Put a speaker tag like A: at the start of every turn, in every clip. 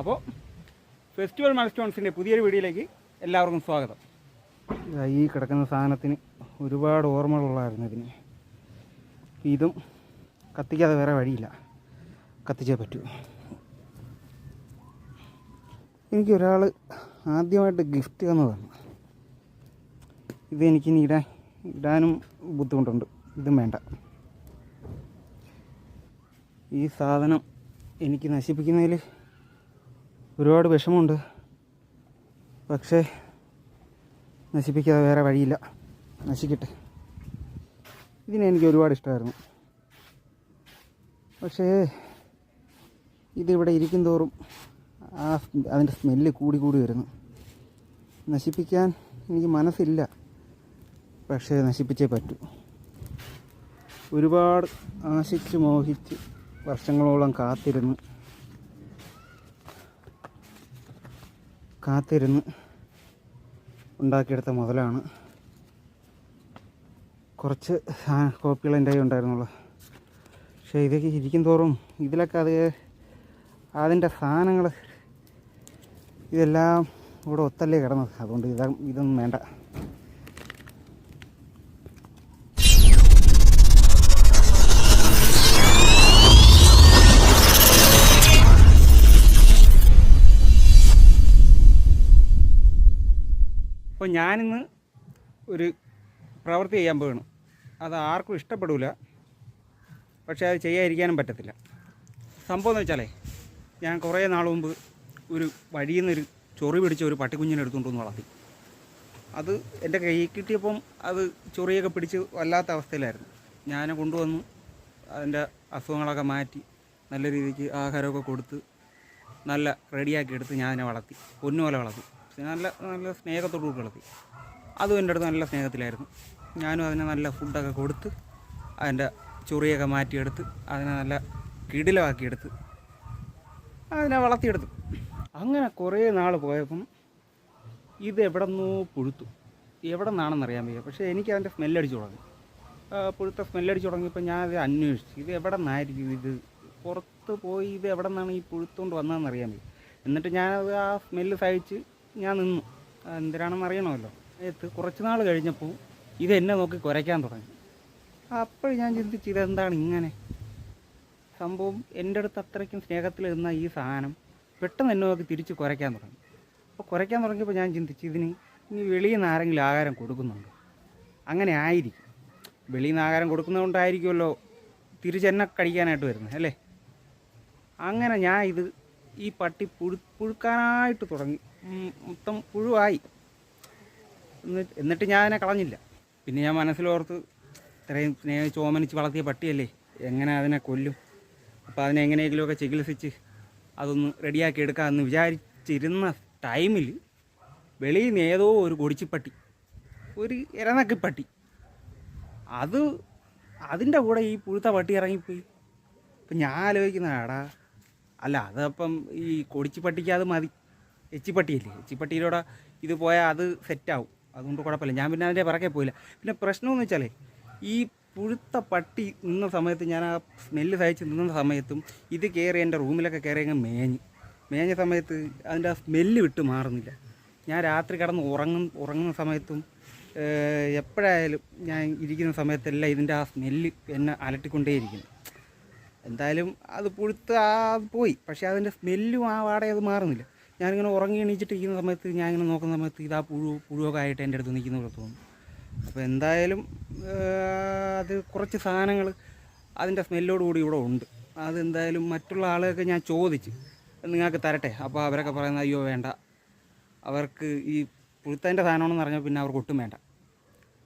A: അപ്പോൾ ഫെസ്റ്റിവൽ മൈൽസ്റ്റോൺസിന്റെ പുതിയൊരു വീഡിയോയിലേക്ക് എല്ലാവർക്കും സ്വാഗതം.
B: ഈ കിടക്കുന്ന സാധനത്തിന് ഒരുപാട് ഓർമ്മകളുള്ളായിരുന്നു ഇതിന്. ഇതും കത്തിക്കാതെ വേറെ വഴിയില്ല. കത്തിച്ചേ പറ്റൂ. എനിക്കൊരാൾ ആദ്യമായിട്ട് ഗിഫ്റ്റ് തന്നതാണ്. ഇത് എനിക്കിനി ഇടാൻ ഇടാനും ബുദ്ധിമുട്ടുണ്ട്. ഇതും വേണ്ട. ഈ സാധനം എനിക്ക് നശിപ്പിക്കുന്നതിൽ ഒരുപാട് വിഷമമുണ്ട്. പക്ഷേ നശിപ്പിക്കാതെ വേറെ വഴിയില്ല. നശിക്കട്ടെ. ഇതിനെ എനിക്ക് ഒരുപാട് ഇഷ്ടമായിരുന്നു. പക്ഷേ ഇതിവിടെ ഇരിക്കും തോറും ആ അതിന്റെ സ്മെല്ല് കൂടി കൂടി വരുന്നു. നശിപ്പിക്കാൻ എനിക്ക് മനസ്സില്ല. പക്ഷേ നശിപ്പിച്ചേ പറ്റൂ. ഒരുപാട് ആശിച്ച് മോഹിച്ച് വർഷങ്ങളോളം കാത്തിരുന്ന് കാത്തിരുന്ന് ഉണ്ടാക്കിയെടുത്ത മുതലാണ് കുറച്ച് കോപ്പികൾ എന്റെ കയ്യിൽ ഉണ്ടായിരുന്നുള്ളൂ. പക്ഷേ ഇതൊക്കെ ഇരിക്കും തോറും ഇതിലൊക്കെ അത് അതിന്റെ സാധനങ്ങൾ ഇതെല്ലാം ഇവിടെ ഒത്തല്ലേ കിടന്നത്. അതുകൊണ്ട് ഇതാ ഇതൊന്നും വേണ്ട.
A: അപ്പോൾ ഞാനിന്ന് ഒരു പ്രവൃത്തി ചെയ്യാൻ പോകണം അത് ആർക്കും ഇഷ്ടപ്പെടില്ല പക്ഷേ അത് ചെയ്യാതിരിക്കാനും പറ്റത്തില്ല. സംഭവം എന്ന് വെച്ചാലേ ഞാൻ കുറേ നാൾ മുമ്പ് ഒരു വഴിയിൽ നിന്നൊരു ചൊറി പിടിച്ച ഒരു പട്ടിക്കുഞ്ഞിനെ എടുത്തുകൊണ്ട് വന്ന് വളർത്തി. അത് എന്റെ കൈ കിട്ടിയപ്പം അത് ചൊറിയൊക്കെ പിടിച്ച് വല്ലാത്ത അവസ്ഥയിലായിരുന്നു. ഞാൻ കൊണ്ടുവന്നു അതിന്റെ അസുഖങ്ങളൊക്കെ മാറ്റി നല്ല രീതിക്ക് ആഹാരമൊക്കെ കൊടുത്ത് നല്ല റെഡിയാക്കി എടുത്ത് ഞാൻ അതിനെ വളർത്തി പൊന്നുപോലെ വളർത്തി. നല്ല നല്ല സ്നേഹത്തോടു കൂടി വളർത്തി അതും എന്റെ അടുത്ത് നല്ല സ്നേഹത്തിലായിരുന്നു. ഞാനും അതിനെ നല്ല ഫുഡൊക്കെ കൊടുത്ത് അതിന്റെ ചൊറിയൊക്കെ മാറ്റിയെടുത്ത് അതിനെ നല്ല കിടിലമാക്കിയെടുത്ത് അതിനെ വളർത്തിയെടുത്തു. അങ്ങനെ കുറേ നാൾ പോയപ്പം ഇത് എവിടെ നിന്നോ പുഴുത്തു. എവിടെ നിന്നാണെന്ന് അറിയാൻ വയ്യ. പക്ഷേ എനിക്ക് അതിന്റെ സ്മെല്ലടിച്ച് തുടങ്ങി. പുഴുത്ത സ്മെല്ലടിച്ച് തുടങ്ങിയപ്പോൾ ഞാൻ അത് അന്വേഷിച്ചു. ഇത് എവിടെ നിന്നായിരിക്കും ഇത്? പുറത്ത് പോയി ഇത് എവിടെ നിന്നാണ് ഈ പുഴുത്തുകൊണ്ട് വന്നതെന്ന് അറിയാൻ വയ്യ. എന്നിട്ട് ഞാനത് ആ സ്മെല്ല് സഹിച്ച് ഞാൻ നിന്നു. എന്തിനാണെന്ന് അറിയണമല്ലോ. എത്ത് കുറച്ച് നാൾ കഴിഞ്ഞപ്പോൾ ഇത് എന്നെ നോക്കി കുരയ്ക്കാൻ തുടങ്ങി. അപ്പോൾ ഞാൻ ചിന്തിച്ചു ഇതെന്താണ് ഇങ്ങനെ? സംഭവം എന്റെ അടുത്ത് അത്രയ്ക്കും സ്നേഹത്തിൽ നിന്ന ഈ സാധനം പെട്ടെന്ന് എന്നെ നോക്കി തിരിച്ച് കുരയ്ക്കാൻ തുടങ്ങി. അപ്പോൾ കുരയ്ക്കാൻ തുടങ്ങിയപ്പോൾ ഞാൻ ചിന്തിച്ചു ഇതിന് ഇനി വെളിയിൽ നിന്ന് ആരെങ്കിലും ആഹാരം കൊടുക്കുന്നുണ്ട്? അങ്ങനെ ആയിരിക്കും. വെളിയിൽ നിന്ന് ആഹാരം കൊടുക്കുന്നതുകൊണ്ടായിരിക്കുമല്ലോ തിരിച്ചെന്നെ കഴിക്കാനായിട്ട് വരുന്നത് അല്ലേ? അങ്ങനെ ഞാൻ ഇത് ഈ പട്ടി പുഴു പുഴുക്കാനായിട്ട് തുടങ്ങി. മൊത്തം പുഴുവായി. എന്നിട്ട് ഞാൻ അതിനെ കളഞ്ഞില്ല. പിന്നെ ഞാൻ മനസ്സിലോർത്ത് ഇത്രയും സ്നേഹിച്ച് ഓമനിച്ച് വളർത്തിയ പട്ടിയല്ലേ എങ്ങനെ അതിനെ കൊല്ലും? അപ്പോൾ അതിനെ എങ്ങനെയെങ്കിലുമൊക്കെ ചികിത്സിച്ച് അതൊന്ന് റെഡിയാക്കി എടുക്കാമെന്ന് വിചാരിച്ചിരുന്ന ടൈമിൽ വെളിയിൽ നിന്ന് ഏതോ ഒരു കൊടിച്ചിപ്പട്ടി ഒരു ഇരനക്കിപ്പട്ടി അത് അതിന്റെ കൂടെ ഈ പുഴുത്ത പട്ടി ഇറങ്ങിപ്പോയി. അപ്പം ഞാൻ ആലോചിക്കുന്നതാടാ അല്ല അതപ്പം ഈ കൊടിച്ചിപ്പട്ടിക്ക് അത് മതി. എച്ചിപ്പട്ടിയല്ലേ? എച്ചിപ്പട്ടിയിലൂടെ ഇത് പോയാൽ അത് സെറ്റാവും. അതുകൊണ്ട് കുഴപ്പമില്ല. ഞാൻ പിന്നെ അതിന്റെ പിറകെ പോയില്ല. പിന്നെ പ്രശ്നമെന്ന് വെച്ചാലേ ഈ പുഴുത്ത പട്ടി നിന്ന സമയത്ത് ഞാൻ ആ സ്മെല്ല് സഹിച്ച് നിന്ന സമയത്തും ഇത് കയറി എന്റെ റൂമിലൊക്കെ കയറി അങ്ങ് മേഞ്ഞ്. മേഞ്ഞ സമയത്ത് അതിന്റെ ആ സ്മെല്ല് വിട്ട് മാറുന്നില്ല. ഞാൻ രാത്രി കിടന്ന് ഉറങ്ങും ഉറങ്ങുന്ന സമയത്തും എപ്പോഴായാലും ഞാൻ ഇരിക്കുന്ന സമയത്തെല്ലാം ഇതിന്റെ ആ സ്മെല്ല് എന്നെ അലട്ടിക്കൊണ്ടേയിരിക്കുന്നു. എന്തായാലും അത് പുഴുത്ത് ആ പോയി. പക്ഷേ അതിന്റെ സ്മെല്ലും ആ വാടക അത് മാറുന്നില്ല. ഞാനിങ്ങനെ ഉറങ്ങി എണീച്ചിട്ട് ഇരിക്കുന്ന സമയത്ത് ഞാൻ ഇങ്ങനെ നോക്കുന്ന സമയത്ത് ഇതാ പുഴു പുഴുവൊക്കെ ആയിട്ട് എന്റെ അടുത്ത് നിൽക്കുന്ന പോലെ തോന്നും. അപ്പോൾ എന്തായാലും അത് കുറച്ച് സാധനങ്ങൾ അതിന്റെ സ്മെല്ലോട് കൂടി ഇവിടെ ഉണ്ട്. അതെന്തായാലും മറ്റുള്ള ആളുകൾക്ക് ഞാൻ ചോദിച്ച് നിങ്ങൾക്ക് തരട്ടെ. അപ്പോൾ അവരൊക്കെ പറയുന്നത് അയ്യോ വേണ്ട. അവർക്ക് ഈ പുഴുത്തതിന്റെ സാധനമാണെന്ന് പറഞ്ഞാൽ പിന്നെ അവർക്ക് ഒട്ടും വേണ്ട.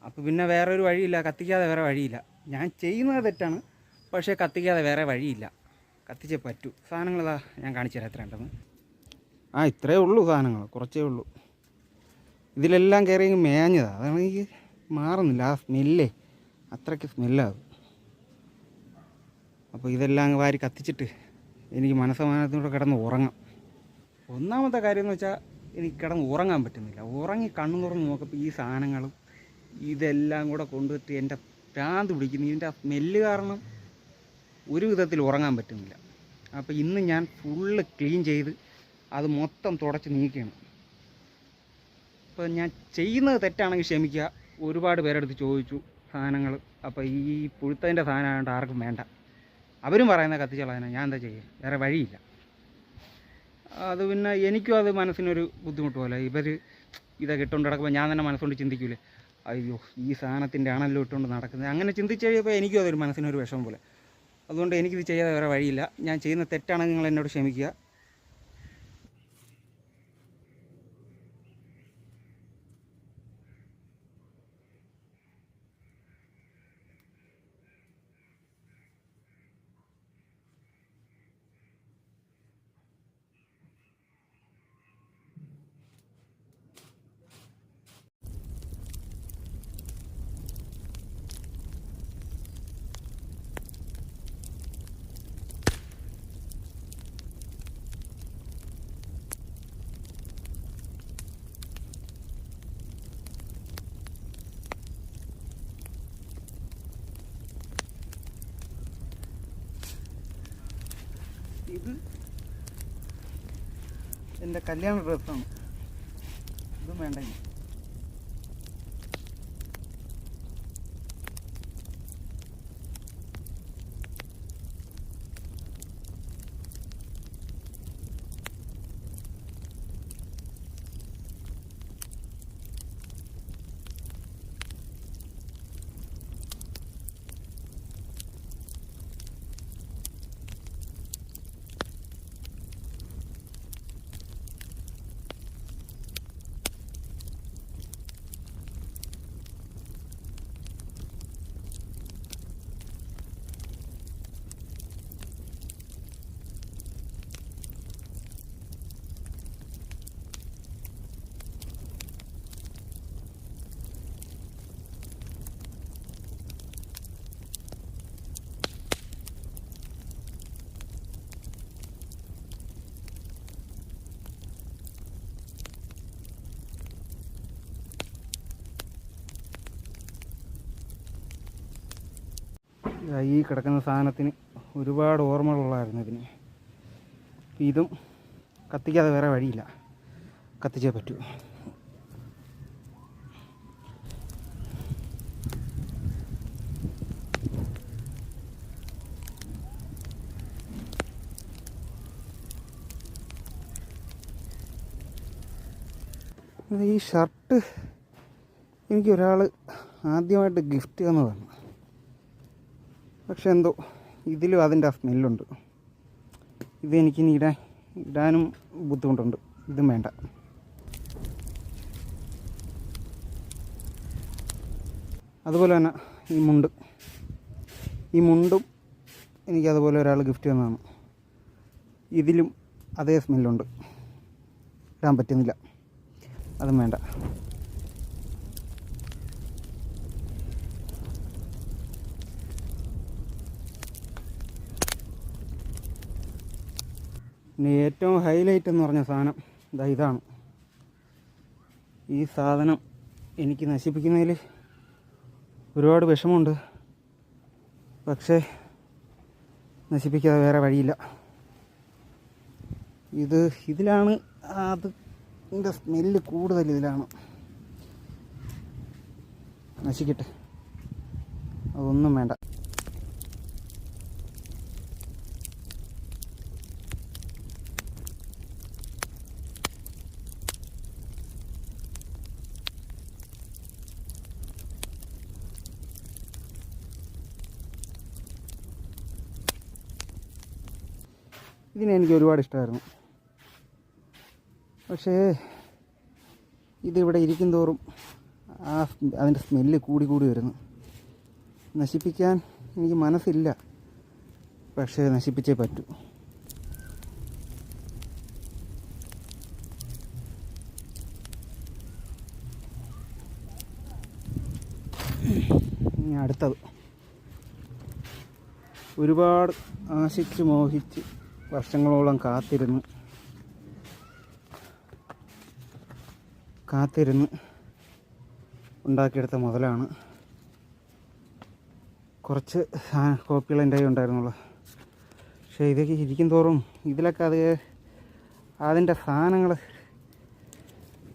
A: അപ്പോൾ പിന്നെ വേറെ ഒരു വഴിയില്ല. കത്തിക്കാതെ വേറെ വഴിയില്ല. ഞാൻ ചെയ്യുന്നത് തെറ്റാണ്. പക്ഷേ കത്തിക്കാതെ വേറെ വഴിയില്ല. കത്തിച്ചേ പറ്റൂ. സാധനങ്ങളതാ ഞാൻ കാണിച്ചു തരാം. എത്ര ഉണ്ടെന്ന്
B: ആ ഇത്രയേ ഉള്ളൂ സാധനങ്ങൾ കുറച്ചേ ഉള്ളൂ. ഇതിലെല്ലാം കയറി മേഞ്ഞതാണ് അതാണ് മാറുന്നില്ല. ആ സ്മെല്ലേ. അത്രയ്ക്ക് സ്മെല്ലാകും അപ്പോൾ ഇതെല്ലാം വാരി കത്തിച്ചിട്ട് എനിക്ക് മനസ്സമാനത്തിനോട് കിടന്ന് ഉറങ്ങാം.
A: ഒന്നാമത്തെ കാര്യം എന്ന് വെച്ചാൽ എനിക്ക് കിടന്ന് ഉറങ്ങാൻ പറ്റുന്നില്ല. ഉറങ്ങി കണ്ണു തുറന്ന് നോക്കപ്പോൾ ഈ സാധനങ്ങളും ഇതെല്ലാം കൂടെ കൊണ്ടുപോയിട്ട് എന്റെ ഭ്രാന്ത് പിടിക്കുന്നു. ഇതിന്റെ ആ സ്മെല്ല് കാരണം ഒരു വിധത്തിൽ ഉറങ്ങാൻ പറ്റുന്നില്ല. അപ്പോൾ ഇന്ന് ഞാൻ ഫുള്ള് ക്ലീൻ ചെയ്ത് അത് മൊത്തം തുടച്ച് നീക്കുകയാണ്. അപ്പോൾ ഞാൻ ചെയ്യുന്നത് തെറ്റാണെങ്കിൽ ക്ഷമിക്കുക. ഒരുപാട് പേരെടുത്ത് ചോദിച്ചു സാധനങ്ങൾ അപ്പോൾ ഈ പുഴുത്തതിന്റെ സാധനമായതുകൊണ്ട് ആർക്കും വേണ്ട. അവരും പറയുന്ന കത്തിച്ചളയാനാണ് ഞാൻ എന്താ ചെയ്യുക വേറെ വഴിയില്ല. അത് പിന്നെ എനിക്കും അത് മനസ്സിനൊരു ബുദ്ധിമുട്ട് പോലെ. ഇവർ ഇതൊക്കെ ഇട്ടുകൊണ്ട് നടക്കുമ്പോൾ ഞാൻ തന്നെ മനസ്സുകൊണ്ട് ചിന്തിക്കൂലേ? അയ്യോ ഈ സാധനത്തിന്റെ ആണല്ലോ ഇട്ടുകൊണ്ട് നടക്കുന്നത്. അങ്ങനെ ചിന്തിച്ച് കഴിയുമ്പോൾ എനിക്കും അതൊരു മനസ്സിനൊരു വിഷമം പോലെ. അതുകൊണ്ട് എനിക്കിത് ചെയ്യാതെ വേറെ വഴിയില്ല. ഞാൻ ചെയ്യുന്ന തെറ്റാണെങ്കിൽ നിങ്ങൾ എന്നോട് ക്ഷമിക്കുക. ഇത് എന്റെ കല്യാണ ഡ്രസ്സാണ്. ഇതും വേണ്ട ഈ കിടക്കുന്ന സാധനത്തിന് ഒരുപാട് ഓർമ്മകളുള്ളായിരുന്നു ഇതിന്. ഇതും കത്തിക്കാതെ വേറെ വഴിയില്ല. കത്തിച്ചേ പറ്റൂ. ഈ ഷർട്ട് എനിക്ക് ഒരാൾ ആദ്യമായിട്ട് ഗിഫ്റ്റ് തന്നതാണ്. പക്ഷെ എന്തോ ഇതിലും അതിന്റെ ആ സ്മെല്ലുണ്ട്. ഇതെനിക്കിനി ഇടാൻ ഇടാനും ബുദ്ധിമുട്ടുണ്ട്. ഇതും വേണ്ട. അതുപോലെ തന്നെ ഈ മുണ്ട്. ഈ മുണ്ടും എനിക്കതുപോലെ ഒരാൾ ഗിഫ്റ്റ് തന്നതാണ്. ഇതിലും അതേ സ്മെല്ലുണ്ട്. ഇടാൻ പറ്റുന്നില്ല. അതും വേണ്ട. പിന്നെ ഏറ്റവും ഹൈലൈറ്റ് എന്ന് പറഞ്ഞ സാധനം ഇതാ ഇതാണ്. ഈ സാധനം എനിക്ക് നശിപ്പിക്കുന്നതിൽ ഒരുപാട് വിഷമമുണ്ട്. പക്ഷേ നശിപ്പിക്കാതെ വേറെ വഴിയില്ല. ഇത് ഇതിലാണ് അത് എന്റെ സ്മെല്ല് കൂടുതൽ ഇതിലാണ്. നശിക്കട്ടെ. അതൊന്നും വേണ്ട. ഇതിനെ എനിക്ക് ഒരുപാട് ഇഷ്ടമായിരുന്നു പക്ഷേ ഇതിവിടെ ഇരിക്കും തോറും ആ അതിന്റെ സ്മെല്ല് കൂടി കൂടി വരുന്നു. നശിപ്പിക്കാൻ എനിക്ക് മനസ്സില്ല. പക്ഷേ നശിപ്പിച്ചേ പറ്റൂ. ഇനി അടുത്തത്. ഒരുപാട് ആശിച്ച് മോഹിച്ച് വർഷങ്ങളോളം കാത്തിരുന്ന്. കാത്തിരുന്ന് ഉണ്ടാക്കിയെടുത്ത മുതലാണ് കുറച്ച് കോപ്പികൾ എന്റെ കയ്യിൽ ഉണ്ടായിരുന്നുള്ളൂ. പക്ഷേ ഇതൊക്കെ ഇരിക്കും തോറും ഇതിലൊക്കെ അത്
B: അതിന്റെ സാധനങ്ങൾ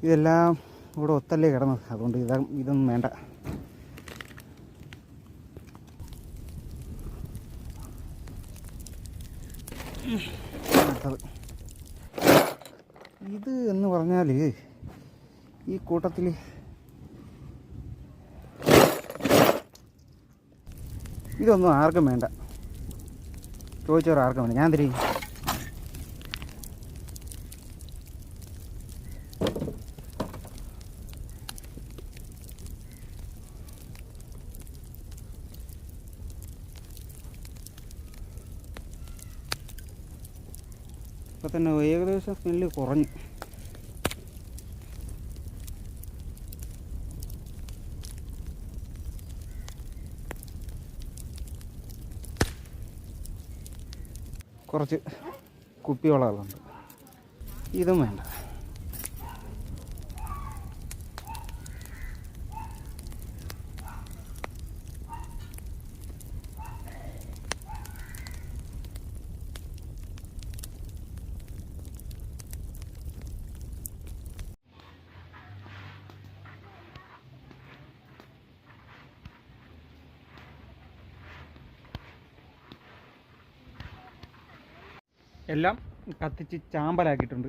B: ഇതെല്ലാം ഇവിടെ ഒത്തല്ലേ കിടന്നത്. അതുകൊണ്ട് ഇതാ ഇതൊന്നും വേണ്ട. ഇത് എന്ന് പറഞ്ഞാൽ ഈ കൂട്ടത്തിൽ ഇതൊന്നും ആർക്കും വേണ്ട. ചോദിച്ചവർ ആർക്കും വേണ്ട. ഞാൻ തിരിയും തന്നെ ഏകദേശം സ്മെല്ല് കുറഞ്ഞു. കുറച്ച് കുപ്പിവളകളുണ്ട് ഇതും വേണ്ട.
A: എല്ലാം കത്തിച്ച് ചാമ്പലാക്കിയിട്ടുണ്ട്.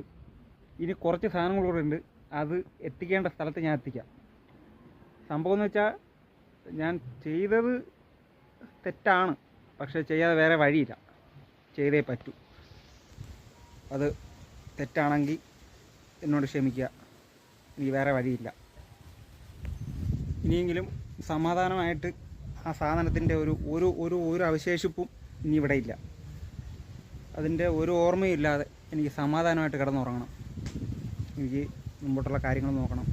A: ഇനി കുറച്ച് സാധനങ്ങൾ കൂടെ ഉണ്ട്. അത് എത്തിക്കേണ്ട സ്ഥലത്ത് ഞാൻ എത്തിക്കാം. സംഭവം എന്ന് വെച്ചാൽ ഞാൻ ചെയ്തത് തെറ്റാണ്. പക്ഷേ ചെയ്യാതെ വേറെ വഴിയില്ല. ചെയ്തേ പറ്റൂ. അത് തെറ്റാണെങ്കിൽ എന്നോട് ക്ഷമിക്കുക. ഇനി വേറെ വഴിയില്ല. ഇനിയെങ്കിലും സമാധാനമായിട്ട് ആ സാധനത്തിന്റെ ഒരു ഒരു ഒരു ഒരു അവശേഷിപ്പും ഇനി ഇവിടെ ഇല്ല. അതിന്റെ ഒരു ഓർമ്മയും ഇല്ലാതെ എനിക്ക് സമാധാനമായിട്ട് കിടന്നുറങ്ങണം. എനിക്ക് മുമ്പോട്ടുള്ള കാര്യങ്ങൾ നോക്കണം.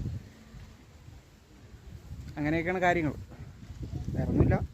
A: അങ്ങനെയൊക്കെയാണ് കാര്യങ്ങൾ. വേറെ ഒന്നുമില്ല